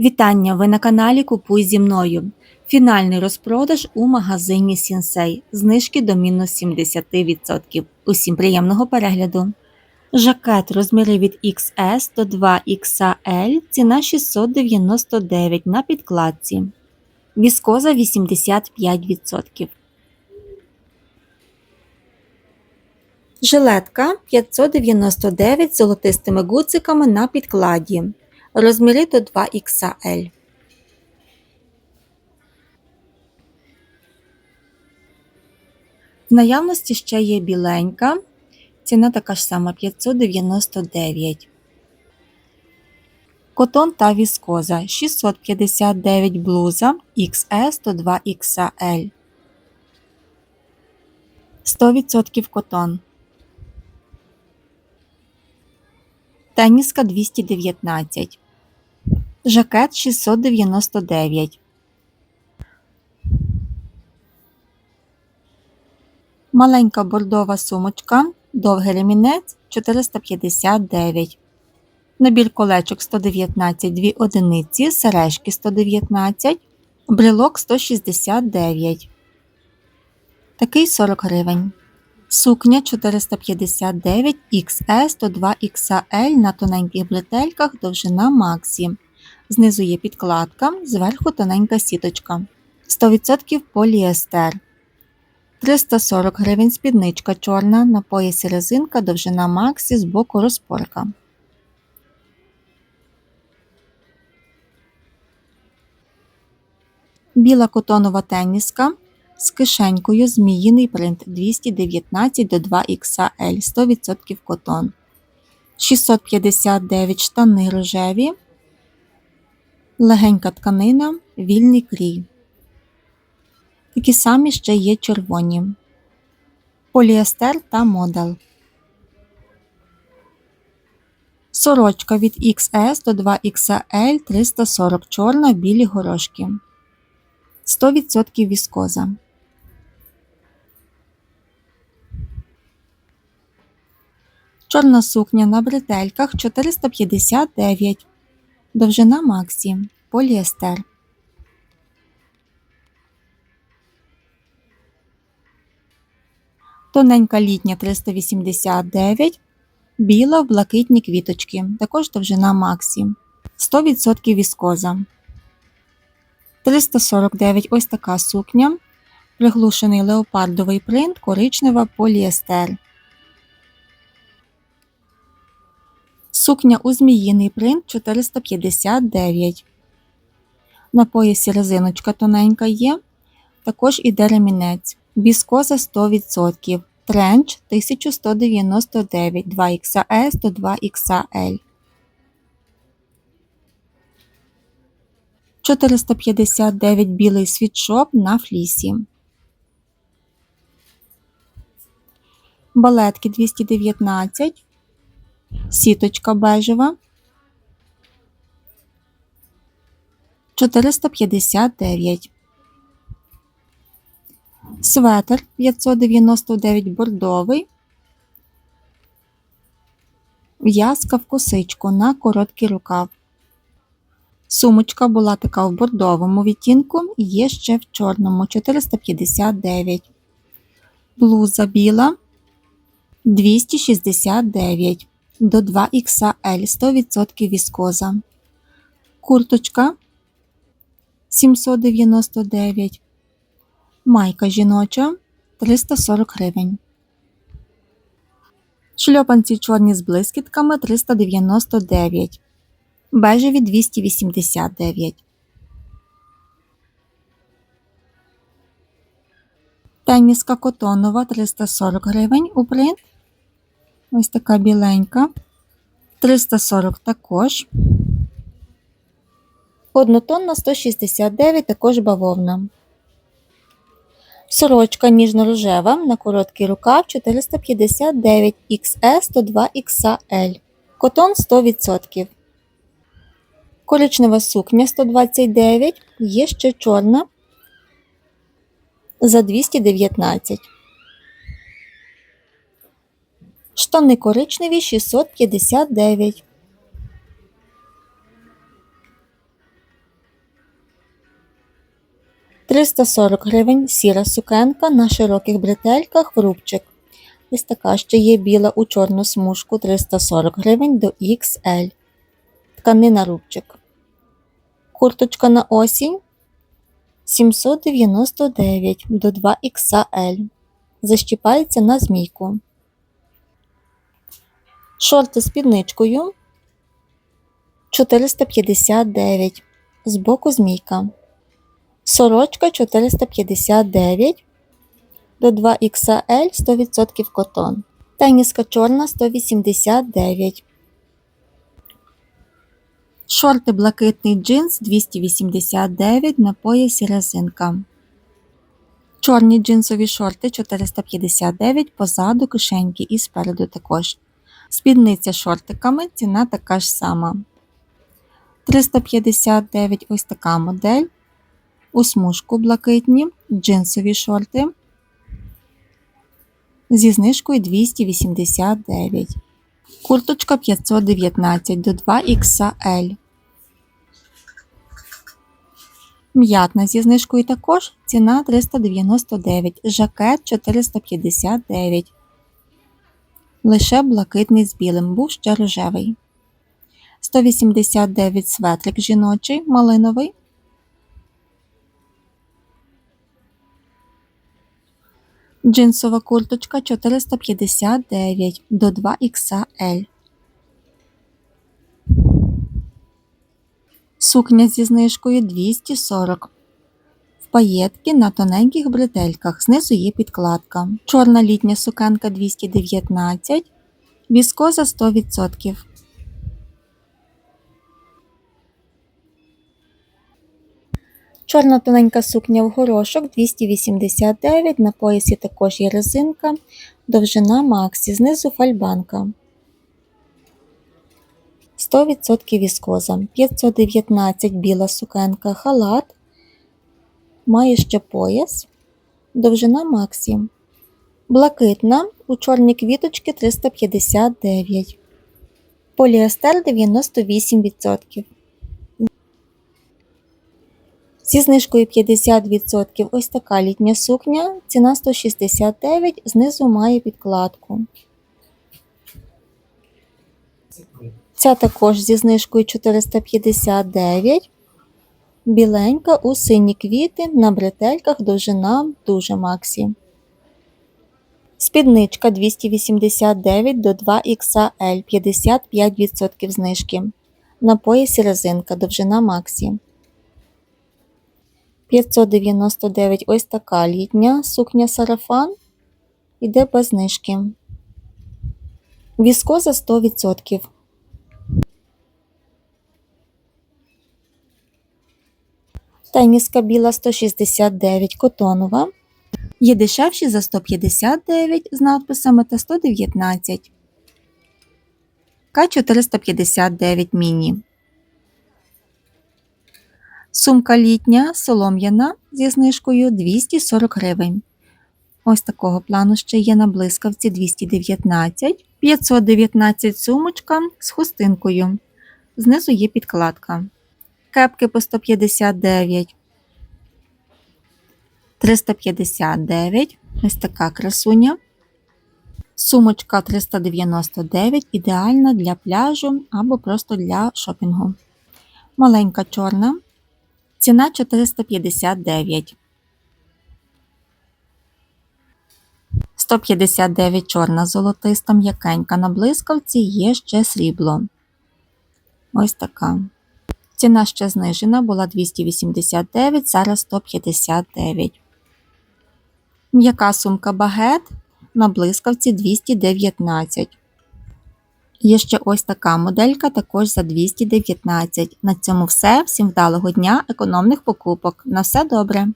Вітання! Ви на каналі Купуй зі мною. Фінальний розпродаж у магазині Сінсей. Знижки до мінус 70%. Усім приємного перегляду. Жакет розміри від XS до 2XL, ціна 699 на підкладці. Віскоза 85%. Жилетка 599 з золотистими гудзиками на підкладі. Розміри до 2XL. В наявності ще є біленька. Ціна така ж сама 599. Котон та віскоза 659 блуза XS до 2XL. 100% котон. Теніска 219. Жакет 699. Маленька бордова сумочка. Довгий ремінець 459. Набір колечок 119 2 одиниці, сережки 119, брелок 169. Такий 40 гривень. Сукня 459 XS до 2XL на тоненьких бретельках довжина Максі. Знизу є підкладка, зверху тоненька сіточка. 100% поліестер. 340 гривень спідничка чорна, на поясі резинка, довжина Максі, з боку розпорка. Біла котонова теніска з кишенькою зміїний принт 219 до 2XL 100% котон. 659 штани рожеві, легенька тканина, вільний крій. Такі самі ще є червоні. Поліестер та модел. Сорочка від XS до 2XL 340 чорна білі горошки. 100% віскоза. Чорна сукня на бретельках 459. Довжина Максі. Поліестер. Тоненька літня 389. Біла в блакитні квіточки. Також довжина Максі. 100% віскоза. 349 ось така сукня. Приглушений леопардовий принт, коричнева поліестер. Сукня у зміїний принт 459. На поясі резиночка тоненька є. Також іде ремінець. Біскоза 100%. Тренч 1199 2XS до 2XL. 459 білий світшоп на флісі. Балетки 219. Сіточка бежева. 459. Светр 599 бордовий. В'язка в косичку на короткий рукав. Сумочка була така в бордовому відтінку, є ще в чорному 459. Блуза біла 269 до 2XL 100% віскоза. Курточка 799. Майка жіноча 340 гривень. Шльопанці чорні з блискітками 399. Бежеві 289. Теніска котонова 340 гривень у принт. Ось така біленька. 340 також. Однотонна 169 також бавовна. Сорочка ніжно-рожева на короткий рукав 459 XS 102 XL. Котон 100%. Коричнева сукня 129, є ще чорна за 219. Штани коричневі 659. 340 гривень сіра сукенка на широких бретельках рубчик. Ось така ще є біла у чорну смужку 340 гривень до XL. Тканина рубчик. Курточка на осінь 799 до 2XL. Защіпається на змійку. Шорти з спідничкою 459. Збоку змійка. Сорочка 459 до 2XL 100% котон. Теніска чорна 189. Шорти блакитний джинс 289 на поясі резинка. Чорні джинсові шорти 459 позаду кишеньки і спереду також. Спідниця шортиками ціна така ж сама. 359 ось така модель. У смужку блакитні, джинсові шорти зі знижкою 289. Курточка 519 до 2XL. М'ятна зі знижкою також ціна 399, жакет 459. Лише блакитний з білим, був ще рожевий. 189 светрик жіночий, малиновий. Джинсова курточка 459 до 2XL. Сукня зі знижкою 240. Паєтки на тоненьких бретельках. Знизу є підкладка. Чорна літня сукенка 219. Віскоза 100%. Чорна тоненька сукня в горошок 289, на поясі також є резинка, довжина Максі, знизу фальбанка. 100% віскоза. 519 біла сукенка, халат. Має ще пояс. Довжина Максі. Блакитна у чорні квіточки 359. Поліестер 98%. Зі знижкою 50% ось така літня сукня, ціна 169, знизу має підкладку. Ця також зі знижкою 459. Біленька у сині квіти на бретельках довжина дуже максі. Спідничка 289 до 2XL 55% знижки. На поясі резинка довжина максі. 599 ось така літня сукня сарафан. Іде без знижки. Віскоза 100%. Теніска біла 169 котонова. Є дешевші за 159 з надписами та 119. К459 міні. Сумка літня, солом'яна зі знижкою 240 гривень. Ось такого плану ще є на блискавці 219, 519 сумочка з хустинкою. Знизу є підкладка. Кепки по 159, 359. Ось така красуня. Сумочка 399, ідеальна для пляжу або просто для шопінгу. Маленька чорна. Ціна 459. 159 чорна золотиста м'якенька на блискавці є ще срібло. Ось така. Ціна ще знижена була 289, зараз 159. М'яка сумка багет на блискавці 219. Є ще ось така моделька, також за 219. На цьому все. Всім вдалого дня, економних покупок. На все добре!